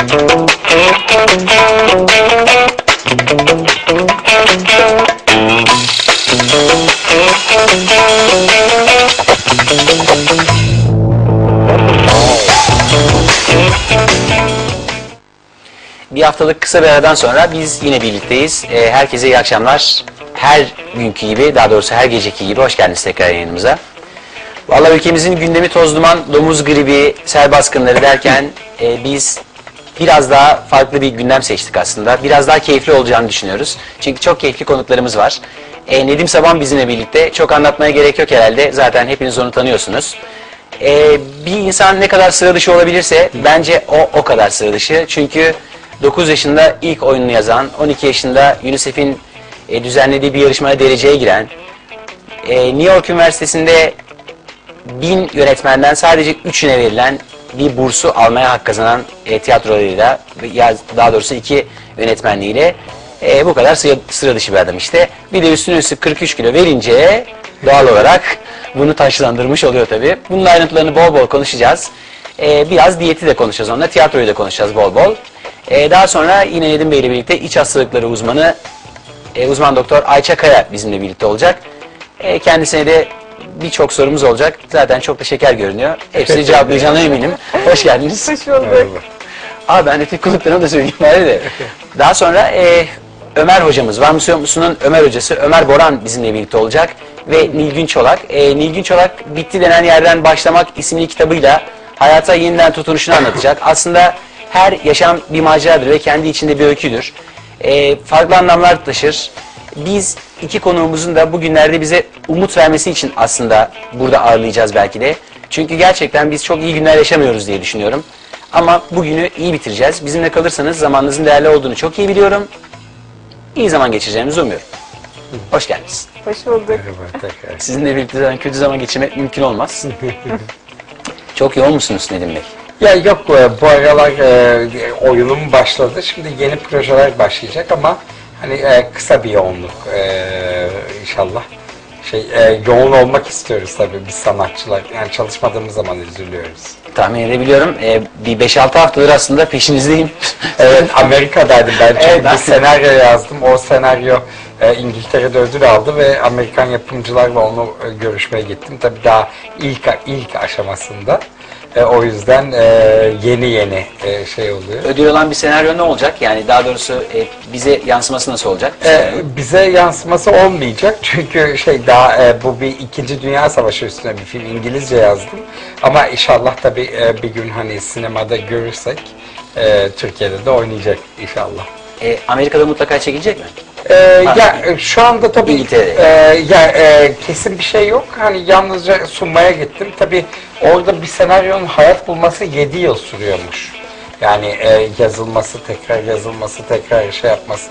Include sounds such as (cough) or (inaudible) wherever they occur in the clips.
Bir haftalık kısa bir aradan sonra biz yine birlikteyiz. Ee, herkese iyi akşamlar. Her günkü gibi, daha doğrusu her geceki gibi hoş geldiniz tekrar yayınımıza. Vallahi ülkemizin gündemi toz duman, domuz gribi, sel baskınları derken e, biz biraz daha farklı bir gündem seçtik aslında. Biraz daha keyifli olacağını düşünüyoruz. Çünkü çok keyifli konuklarımız var. E, Nedim Saban bizimle birlikte. Çok anlatmaya gerek yok herhalde. Zaten hepiniz onu tanıyorsunuz. E, bir insan ne kadar sıra dışı olabilirse bence o o kadar sıra dışı. Çünkü 9 yaşında ilk oyununu yazan, 12 yaşında UNICEF'in e, düzenlediği bir yarışmaya dereceye giren, e, New York Üniversitesi'nde bin yönetmenden sadece üçüne verilen bir bursu almaya hak kazanan e, tiyatrolarıyla, ya daha doğrusu iki yönetmenliğiyle e, bu kadar sıra, sıra dışı bir adam işte. Bir de üstüne üstlük 43 kilo verince doğal olarak bunu taşlandırmış oluyor tabii. Bunun ayrıntılarını bol bol konuşacağız. E, biraz diyeti de konuşacağız onunla, tiyatroyu da konuşacağız bol bol. E, daha sonra yine Nedim Bey ile birlikte iç hastalıkları uzmanı e, uzman doktor Ayça Kaya bizimle birlikte olacak. E, kendisine de birçok sorumuz olacak. Zaten çok da şeker görünüyor. Hepsini (laughs) cevaplayacağına eminim. Hoş geldiniz. Hoş bulduk. Aa ben etik kulüplerine de söyleyeyim bari de. Daha sonra e, Ömer hocamız, Var mısın yok musunun Ömer hocası Ömer Boran bizimle birlikte olacak. Ve Nilgün Çolak. E, Nilgün Çolak Bitti denen yerden başlamak isimli kitabıyla hayata yeniden tutunuşunu anlatacak. (laughs) Aslında her yaşam bir maceradır ve kendi içinde bir öyküdür. E, farklı anlamlar taşır. Biz iki konuğumuzun da bugünlerde bize umut vermesi için aslında burada ağırlayacağız belki de. Çünkü gerçekten biz çok iyi günler yaşamıyoruz diye düşünüyorum. Ama bugünü iyi bitireceğiz. Bizimle kalırsanız zamanınızın değerli olduğunu çok iyi biliyorum. İyi zaman geçireceğimizi umuyorum. Hoş geldiniz. Hoş bulduk. Sizinle birlikte zaten kötü zaman geçirmek mümkün olmaz. (laughs) çok yoğun musunuz Nedim Bey? Ya yok bu aralar e, oyunum başladı. Şimdi yeni projeler başlayacak ama hani e, kısa bir yoğunluk e, inşallah. Şey e, yoğun olmak istiyoruz tabii biz sanatçılar. Yani çalışmadığımız zaman üzülüyoruz. Tahmin edebiliyorum. Ee, bir 5-6 haftadır aslında peşinizdeyim. (laughs) Evet Amerika'daydım ben. Çok Evet, ben- bir senaryo yazdım. O senaryo e, İngiltere'de ödül aldı ve Amerikan yapımcılarla onu e, görüşmeye gittim. Tabii daha ilk ilk aşamasında. E, o yüzden e, yeni yeni e, şey oluyor. Ödül olan bir senaryo ne olacak? Yani daha doğrusu e, bize yansıması nasıl olacak? Ee, bize yansıması olmayacak çünkü şey daha e, bu bir İkinci Dünya Savaşı üstüne bir film İngilizce yazdım ama inşallah tabii e, bir gün hani sinemada görürsek e, Türkiye'de de oynayacak inşallah. E, Amerika'da mutlaka çekilecek mi? Ee, Ha. ya e, şu anda tabii e, ya e, kesin bir şey yok. Hani yalnızca sunmaya gittim. Tabii orada bir senaryonun hayat bulması 7 yıl sürüyormuş. Yani e, yazılması, tekrar yazılması, tekrar şey yapması.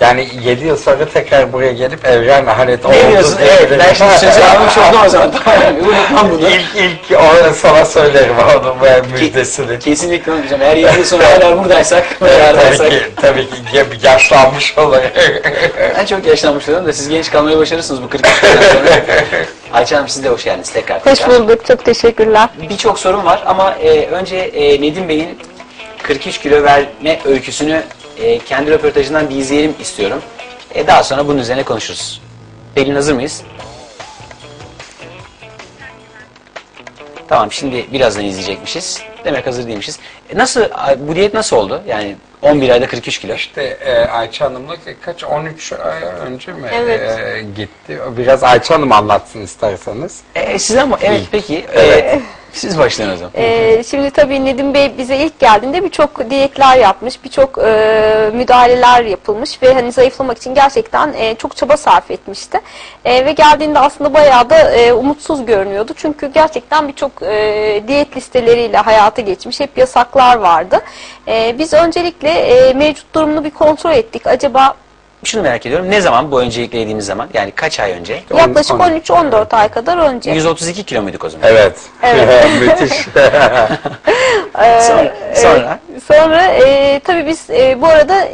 Yani 7 yıl sonra tekrar buraya gelip evren ahalet oldu. Ne diyorsun? Evet, ben şimdi sözü almış oldum o zaman. Tamam, unutmam bunu. İlk, ilk o, sana söylerim onu ve müjdesini. Kesinlikle unutmayacağım. Eğer 7 yıl sonra hala buradaysak, (laughs) tabii beraberdaysak. ki, tabii ki ya- yaşlanmış olayım. (laughs) Ben çok yaşlanmış oldum da siz genç kalmayı başarırsınız bu 40 yaşından sonra. (laughs) Ayça Hanım siz de hoş geldiniz tekrar. Hoş tekrar. bulduk. Çok teşekkürler. Birçok sorun var ama e, önce e, Nedim Bey'in 43 kilo verme öyküsünü e, kendi röportajından bir izleyelim istiyorum. E, daha sonra bunun üzerine konuşuruz. Pelin hazır mıyız? Tamam şimdi birazdan izleyecekmişiz. Demek hazır değilmişiz. E, nasıl bu diyet nasıl oldu? Yani 11 ayda 43 kilo. İşte e, Ayça Hanım'la kaç 13 ay önce mi Evet. e, gitti? Biraz Ayça Hanım anlatsın isterseniz. E, siz ama evet peki. Evet. E, siz başlayın o zaman. Ee, şimdi tabii Nedim Bey bize ilk geldiğinde birçok diyetler yapmış, birçok e, müdahaleler yapılmış ve hani zayıflamak için gerçekten e, çok çaba sarf etmişti. E, ve geldiğinde aslında bayağı da e, umutsuz görünüyordu. Çünkü gerçekten birçok e, diyet listeleriyle hayata geçmiş, hep yasaklar vardı. E, biz öncelikle e, mevcut durumunu bir kontrol ettik. Acaba Şunu merak ediyorum. Ne zaman bu öncelikle yediğimiz zaman? Yani kaç ay önce? yaklaşık on- 13-14 ay kadar önce. 132 kilo muyduk o zaman? Evet. Evet. (laughs) Müthiş. (laughs) Sonra, sonra Sonra e, tabii biz e, bu arada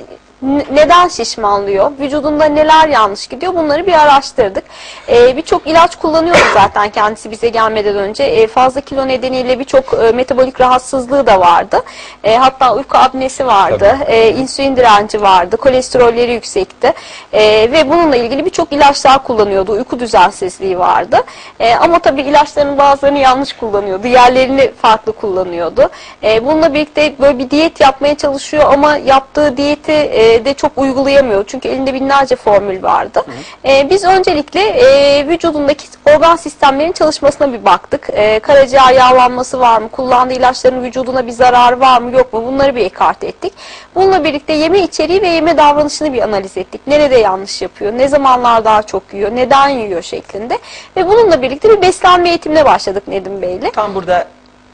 neden şişmanlıyor? Vücudunda neler yanlış gidiyor? Bunları bir araştırdık. Ee, birçok ilaç kullanıyordu zaten kendisi bize gelmeden önce. Ee, fazla kilo nedeniyle birçok e, metabolik rahatsızlığı da vardı. Ee, hatta uyku apnesi vardı. Ee, insülin direnci vardı. Kolesterolleri yüksekti. Ee, ve bununla ilgili birçok ilaçlar kullanıyordu. Uyku düzensizliği vardı. Ee, ama tabii ilaçların bazılarını yanlış kullanıyordu. Diğerlerini farklı kullanıyordu. Ee, bununla birlikte böyle bir diyet yapmaya çalışıyor ama yaptığı diyeti e, de çok uygulayamıyor. Çünkü elinde binlerce formül vardı. Ee, biz öncelikle e, vücudundaki organ sistemlerin çalışmasına bir baktık. E, karaciğer yağlanması var mı? Kullandığı ilaçların vücuduna bir zararı var mı yok mu? Bunları bir ekart ettik. Bununla birlikte yeme içeriği ve yeme davranışını bir analiz ettik. Nerede yanlış yapıyor? Ne zamanlar daha çok yiyor? Neden yiyor şeklinde. Ve bununla birlikte bir beslenme eğitimine başladık Nedim Bey'le. Tam burada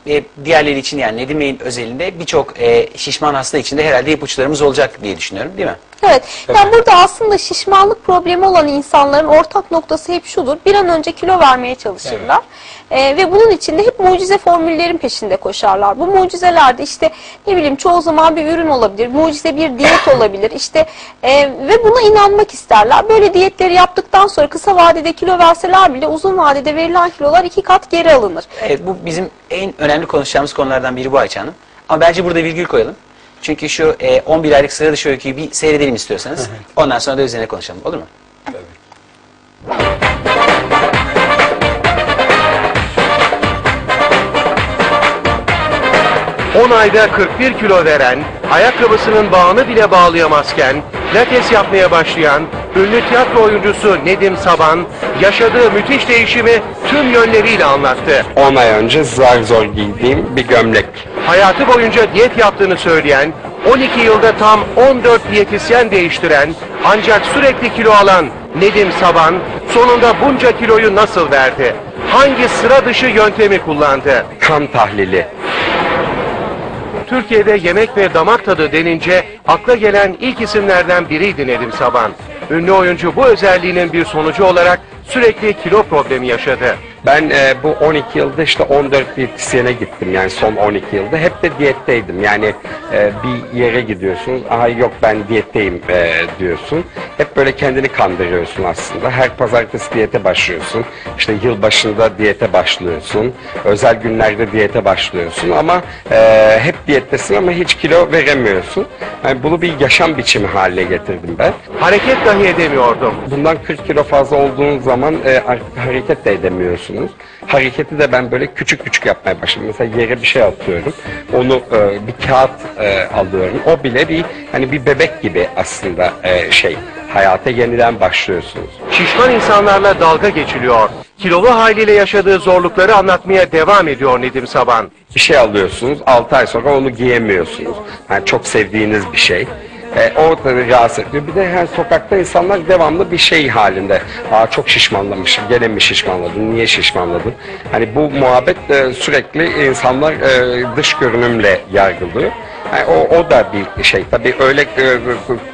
e, diğerleri için yani Nedim Bey'in özelinde birçok e, şişman hasta için de herhalde ipuçlarımız olacak diye düşünüyorum değil mi? Evet. Yani burada aslında şişmanlık problemi olan insanların ortak noktası hep şudur. Bir an önce kilo vermeye çalışırlar. Ee, ve bunun için de hep mucize formüllerin peşinde koşarlar. Bu mucizeler de işte ne bileyim çoğu zaman bir ürün olabilir. Mucize bir diyet (coughs) olabilir. İşte e, ve buna inanmak isterler. Böyle diyetleri yaptıktan sonra kısa vadede kilo verseler bile uzun vadede verilen kilolar iki kat geri alınır. Evet bu bizim en önemli konuşacağımız konulardan biri bu Ayça Hanım. Ama bence burada virgül koyalım. Çünkü şu e, 11 aylık sıra dışı öyküyü bir seyredelim istiyorsanız. Ondan sonra da üzerine konuşalım. Olur mu? 10 ayda 41 kilo veren, ayakkabısının bağını bile bağlayamazken, pilates yapmaya başlayan ünlü tiyatro oyuncusu Nedim Saban, yaşadığı müthiş değişimi tüm yönleriyle anlattı. 10 ay önce zar zor giydiğim bir gömlek. Hayatı boyunca diyet yaptığını söyleyen, 12 yılda tam 14 diyetisyen değiştiren, ancak sürekli kilo alan Nedim Saban, sonunda bunca kiloyu nasıl verdi? Hangi sıra dışı yöntemi kullandı? Kan tahlili. Türkiye'de yemek ve damak tadı denince akla gelen ilk isimlerden biriydi Nedim Saban. Ünlü oyuncu bu özelliğinin bir sonucu olarak sürekli kilo problemi yaşadı. Ben e, bu 12 yılda işte 14 diyetisyene gittim yani son 12 yılda. Hep de diyetteydim. Yani e, bir yere gidiyorsun. Aha yok ben diyetteyim e, diyorsun. Hep böyle kendini kandırıyorsun aslında. Her pazartesi diyete başlıyorsun. İşte yıl başında diyete başlıyorsun. Özel günlerde diyete başlıyorsun ama e, hep diyettesin ama hiç kilo veremiyorsun. Yani bunu bir yaşam biçimi haline getirdim ben. Hareket dahi edemiyordum. Bundan 40 kilo fazla olduğun zaman e, har- hareket de edemiyorsunuz. Hareketi de ben böyle küçük küçük yapmaya başladım. Mesela yere bir şey atıyorum. Onu e, bir kağıt e, alıyorum. O bile bir hani bir bebek gibi aslında e, şey. Hayata yeniden başlıyorsunuz. Şişman insanlarla dalga geçiliyor. Kilolu haliyle yaşadığı zorlukları anlatmaya devam ediyor Nedim Saban. Bir şey alıyorsunuz. 6 ay sonra onu giyemiyorsunuz. Yani çok sevdiğiniz bir şey. E, o tabii rahatsız ediyor. Bir de yani sokakta insanlar devamlı bir şey halinde. Aa çok şişmanlamışım. Gene mi şişmanladın? Niye şişmanladın? Hani bu muhabbet e, sürekli insanlar e, dış görünümle yargılıyor. Yani o, o da bir şey. Tabii öyle e,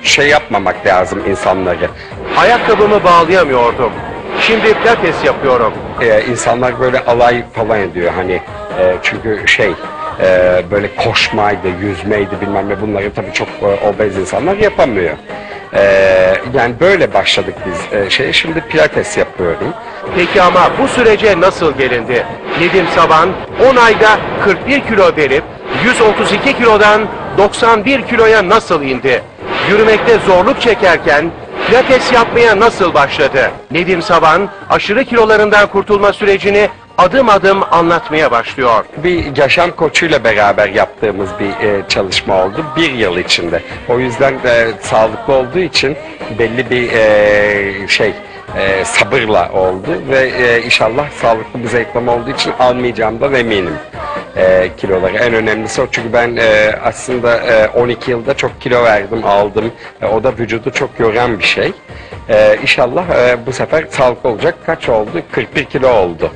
şey yapmamak lazım insanları. Ayakkabımı bağlayamıyordum. Şimdi pilates yapıyorum. Ee, insanlar böyle alay falan ediyor hani e, çünkü şey e, böyle koşmaydı, yüzmeydi bilmem ne bunları tabii çok e, obez insanlar yapamıyor. Ee, yani böyle başladık biz e, şey şimdi pilates yapıyorum. Peki ama bu sürece nasıl gelindi? Nedim Saban 10 ayda 41 kilo verip 132 kilodan 91 kiloya nasıl indi? Yürümekte zorluk çekerken pilates yapmaya nasıl başladı? Nedim Saban aşırı kilolarından kurtulma sürecini adım adım anlatmaya başlıyor. Bir yaşam koçuyla beraber yaptığımız bir e, çalışma oldu bir yıl içinde. O yüzden e, sağlıklı olduğu için belli bir e, şey e, sabırla oldu ve e, inşallah sağlıklı bir zayıflama olduğu için almayacağımdan eminim e, kiloları. En önemlisi o çünkü ben e, aslında e, 12 yılda çok kilo verdim, aldım. E, o da vücudu çok yoran bir şey. E, inşallah e, bu sefer sağlıklı olacak. Kaç oldu? 41 kilo oldu.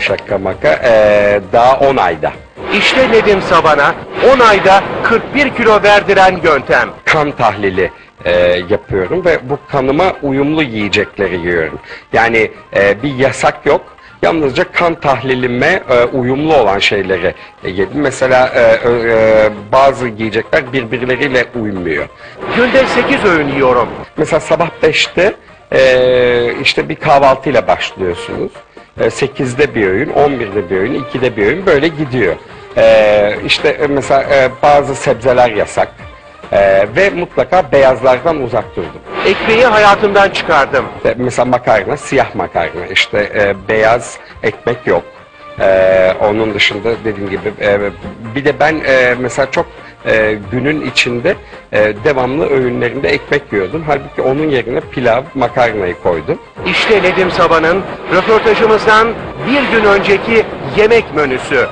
Şaka maka. E, daha 10 ayda. İşte Nedim Saban'a 10 ayda 41 kilo verdiren yöntem. kan tahlili e, yapıyorum ve bu kanıma uyumlu yiyecekleri yiyorum. Yani e, bir yasak yok Yalnızca kan tahlilime e, uyumlu olan şeyleri e, yedim. Mesela e, e, bazı yiyecekler birbirleriyle uymuyor. Günde 8 öğün yiyorum. Mesela sabah 5'te e, işte bir kahvaltıyla başlıyorsunuz. E, 8'de bir öğün, 11'de bir öğün, 2'de bir öğün böyle gidiyor. E, işte e, mesela e, bazı sebzeler yasak. E, ve mutlaka beyazlardan uzak durdum. Ekmeği hayatımdan çıkardım. Mesela makarna, siyah makarna. İşte e, beyaz ekmek yok. E, onun dışında dediğim gibi e, bir de ben e, mesela çok e, günün içinde e, devamlı öğünlerinde ekmek yiyordum. Halbuki onun yerine pilav, makarnayı koydum. İşte Nedim Saban'ın röportajımızdan bir gün önceki yemek menüsü.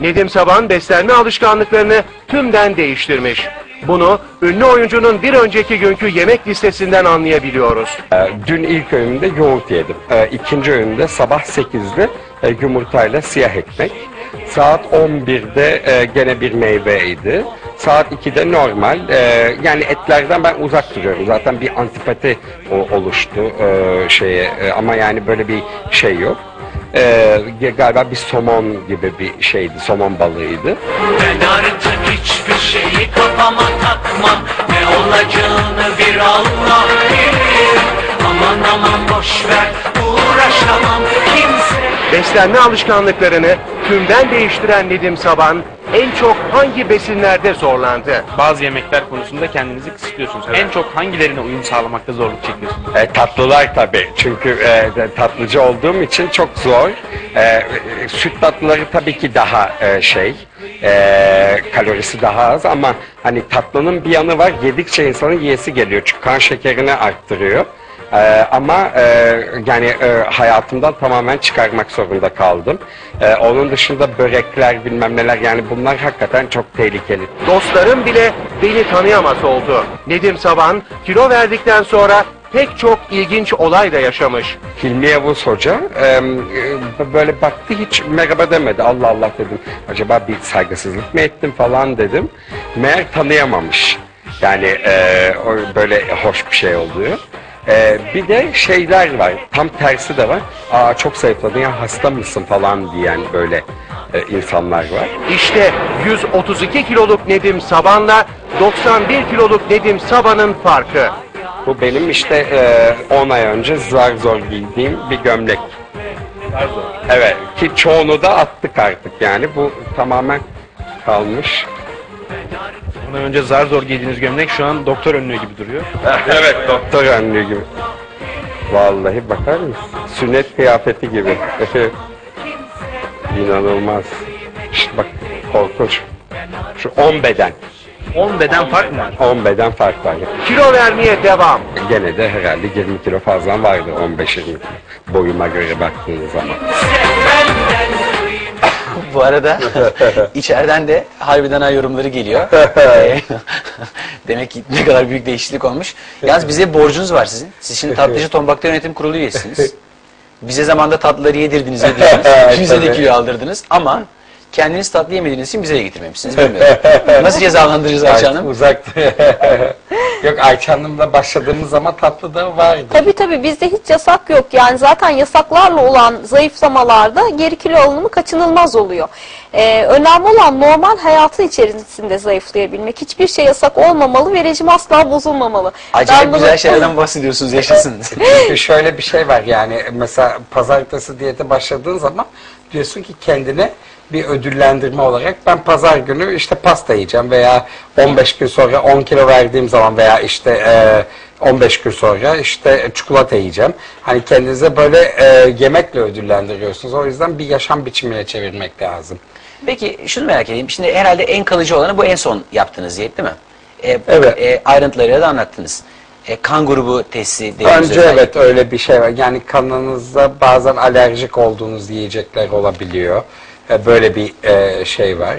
Nedim Saban beslenme alışkanlıklarını tümden değiştirmiş. Bunu ünlü oyuncunun bir önceki günkü yemek listesinden anlayabiliyoruz. E, dün ilk öğünde yoğurt yedim. E, ikinci öğünde sabah 8'de e, yumurtayla siyah ekmek. Saat 11'de e, gene bir meyveydi. Saat 2'de normal. E, yani etlerden ben uzak duruyorum. Zaten bir antipati o, oluştu e, şeye E, ama yani böyle bir şey yok. E, galiba bir somon gibi bir şeydi. Somon balığıydı. Ben artık hiçbir şeyi kafama takmam Ne olacağını bir Allah bilir Aman aman boş Beslenme alışkanlıklarını tümden değiştiren Nedim Saban en çok hangi besinlerde zorlandı? bazı yemekler konusunda kendinizi kısıtlıyorsunuz. En çok hangilerine uyum sağlamakta zorluk çekiyorsunuz? E, tatlılar tabii. Çünkü e, de- tatlıcı olduğum için çok zor. E, e, süt tatlıları tabii ki daha e, şey, e, kalorisi daha az ama hani tatlının bir yanı var. Yedikçe insanın yiyesi geliyor. Çünkü kan şekerini arttırıyor. E, ama e, yani e, hayatımdan tamamen çıkarmak zorunda kaldım. E, onun dışında börekler bilmem neler yani bunlar hakikaten çok tehlikeli. Dostlarım bile beni tanıyamaz oldu. Nedim Saban kilo verdikten sonra pek çok ilginç olay da yaşamış. Hilmi Yavuz Hoca e, e, böyle baktı hiç merhaba demedi. Allah Allah dedim. Acaba bir saygısızlık mı ettim falan dedim. Meğer tanıyamamış. Yani e, o böyle hoş bir şey oluyor. E, bir de şeyler var. Tam tersi de var. Aa çok zayıfladın ya hasta mısın falan diyen böyle e, insanlar var. İşte 132 kiloluk Nedim Saban'la 91 kiloluk Nedim Saban'ın farkı. Bu benim işte e, 10 ay önce zar zor giydiğim bir gömlek. Evet ki çoğunu da attık artık yani bu tamamen kalmış. Bundan önce zar zor giydiğiniz gömlek şu an doktor önlüğü gibi duruyor. (laughs) evet doktor önlüğü gibi. Vallahi bakar mısın? Sünnet kıyafeti gibi. (laughs) İnanılmaz. İşte bak korkunç. Şu 10 beden. 10 beden fark mı var? 10 beden fark var. Kilo vermeye devam. Gene de herhalde 20 kilo fazla vardı 15-20 kilo. Boyuma göre baktığınız zaman. (laughs) Bu arada (laughs) içeriden de harbiden ha yorumları geliyor. (laughs) Ee, Demek ki ne kadar büyük değişiklik olmuş. Yalnız bize borcunuz var sizin. Siz şimdi Tatlıcı Tombak'ta yönetim kurulu üyesiniz. Bize zamanda tatlıları yedirdiniz, yedirdiniz. Bize de kilo aldırdınız ama kendiniz tatlı yemediğiniz için bize de getirmemişsiniz. (laughs) Bilmiyorum. Nasıl cezalandıracağız Ayça Hanım? Uzak. (laughs) Yok Ayça Hanım'la başladığımız zaman tatlı da vardı. Tabii tabii bizde hiç yasak yok. Yani zaten yasaklarla olan zayıflamalarda geri kilo alınımı kaçınılmaz oluyor. Ee, önemli olan normal hayatın içerisinde zayıflayabilmek. Hiçbir şey yasak olmamalı ve rejim asla bozulmamalı. Acayip Ben bunu- güzel şeylerden bahsediyorsunuz, yaşasın. (laughs) Çünkü şöyle bir şey var yani mesela pazartesi diyete başladığın zaman diyorsun ki kendine bir ödüllendirme olarak ben pazar günü işte pasta yiyeceğim veya 15 gün sonra 10 kilo verdiğim zaman veya işte e, 15 gün sonra işte çikolata yiyeceğim. Hani kendinize böyle e, yemekle ödüllendiriyorsunuz. O yüzden bir yaşam biçimine çevirmek lazım. Peki şunu merak edeyim. Şimdi herhalde en kalıcı olanı bu en son yaptığınız diyet değil mi? E, Evet. E, ayrıntılarıyla da anlattınız. E, kan grubu testi dediğiniz Önce özellik. evet öyle bir şey var. Yani kanınızda bazen alerjik olduğunuz yiyecekler olabiliyor. E, Böyle bir e, şey var.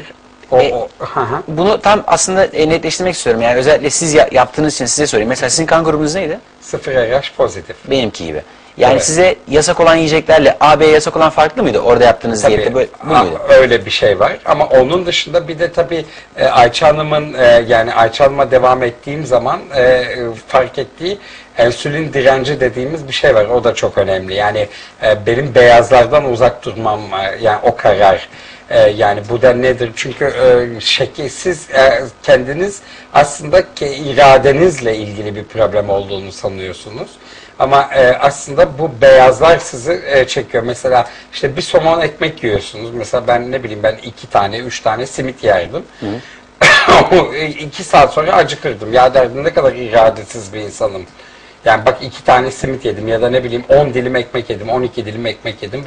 O, E, o- hı hı. Bunu tam aslında e, netleştirmek istiyorum. Yani özellikle siz ya- yaptığınız için size sorayım. Mesela sizin kan grubunuz neydi? Sıfır RH pozitif. Benimki gibi. Yani Evet. size yasak olan yiyeceklerle AB'ye yasak olan farklı mıydı? Orada yaptığınız Tabii, diyette böyle, bu muydu? öyle bir şey var ama onun dışında bir de tabii e, Ayça Hanım'ın e, yani Ayça Hanım'a devam ettiğim zaman e, fark ettiği ensülin direnci dediğimiz bir şey var. O da çok önemli. Yani e, benim beyazlardan uzak durmam e, yani o karar. E, yani bu da nedir? Çünkü e, şeker, siz e, kendiniz aslında ki iradenizle ilgili bir problem olduğunu sanıyorsunuz. Ama e, aslında bu beyazlar sizi e, çekiyor. Mesela işte bir somon ekmek yiyorsunuz. Mesela ben ne bileyim ben iki tane, üç tane simit yerdim. (laughs) iki saat sonra acıkırdım. Ya derdim ne kadar iradesiz bir insanım. Yani bak iki tane simit yedim ya da ne bileyim 10 dilim ekmek yedim, 12 dilim ekmek yedim